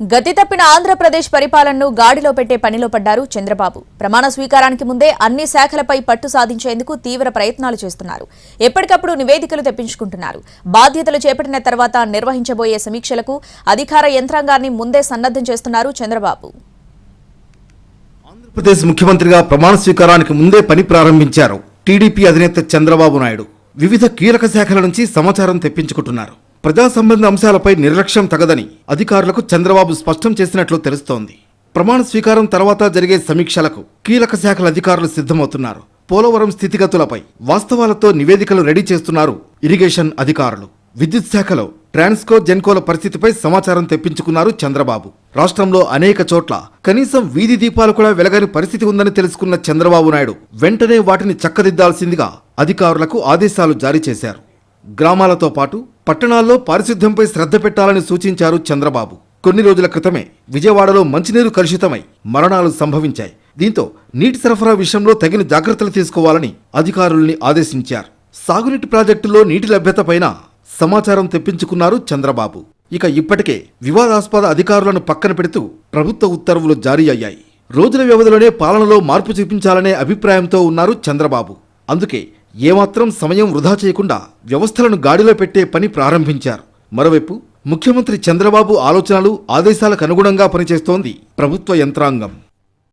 గతి తప్పిన ఆంధ్రప్రదేశ్ పరిపాలనను గాడిలో పెట్టే పనిలో పడ్డారు చంద్రబాబు. ప్రమాణ స్వీకారానికి ముందే అన్ని శాఖలపై పట్టు సాధించేందుకు తీవ్ర ప్రయత్నాలు చేస్తున్నారు. ఎప్పటికప్పుడు నివేదికలు తెప్పించుకుంటున్నారు. బాధ్యతలు చేపట్టిన తర్వాత నిర్వహించబోయే సమీక్షలకు అధికార యంత్రాంగాన్ని ముందే సన్నద్ధం చేస్తున్నారు చంద్రబాబు. ఆంధ్రప్రదేశ్ ముఖ్యమంత్రిగా ప్రమాణ స్వీకారానికి ముందే పని ప్రారంభించారు టీడీపీ అధినేత చంద్రబాబు నాయుడు. వివిధ కీలక శాఖల నుంచి సమాచారం తెప్పించుకుంటున్నారు. ప్రజా సంబంధ అంశాలపై నిర్లక్ష్యం తగదని అధికారులకు చంద్రబాబు స్పష్టం చేసినట్లు తెలుస్తోంది. ప్రమాణ స్వీకారం తర్వాత జరిగే సమీక్షలకు కీలక శాఖల అధికారులు సిద్ధమవుతున్నారు. పోలవరం స్థితిగతులపై వాస్తవాలతో నివేదికలు రెడీ చేస్తున్నారు ఇరిగేషన్ అధికారులు. విద్యుత్ శాఖలో ట్రాన్స్కో జెన్కోల పరిస్థితిపై సమాచారం తెప్పించుకున్నారు చంద్రబాబు. రాష్ట్రంలో అనేక చోట్ల కనీసం వీధి దీపాలు కూడా వెలగని పరిస్థితి ఉందని తెలుసుకున్న చంద్రబాబు నాయుడు వెంటనే వాటిని చక్కదిద్దాల్సిందిగా అధికారులకు ఆదేశాలు జారీ చేశారు. గ్రామాలతో పాటు పట్టణాల్లో పారిశుద్ధ్యంపై శ్రద్ధ పెట్టాలని సూచించారు చంద్రబాబు. కొన్ని రోజుల క్రితమే విజయవాడలో మంచినీరు కలుషితమై మరణాలు సంభవించాయి. దీంతో నీటి సరఫరా విషయంలో తగిన జాగ్రత్తలు తీసుకోవాలని అధికారుల్ని ఆదేశించారు. సాగునీటి ప్రాజెక్టుల్లో నీటి లభ్యతపైన సమాచారం తెప్పించుకున్నారు చంద్రబాబు. ఇక ఇప్పటికే వివాదాస్పద అధికారులను పక్కన పెడుతూ ప్రభుత్వ ఉత్తర్వులు జారీ అయ్యాయి. రోజుల వ్యవధిలోనే పాలనలో మార్పు చూపించాలనే అభిప్రాయంతో ఉన్నారు చంద్రబాబు. అందుకే ఏమాత్రం సమయం వృధా చేయకుండా వ్యవస్థలను గాడిలో పెట్టే పని ప్రారంభించారు. మరోవైపు ముఖ్యమంత్రి చంద్రబాబు ఆలోచనలు ఆదేశాలకు అనుగుణంగా పనిచేస్తోంది ప్రభుత్వ యంత్రాంగం.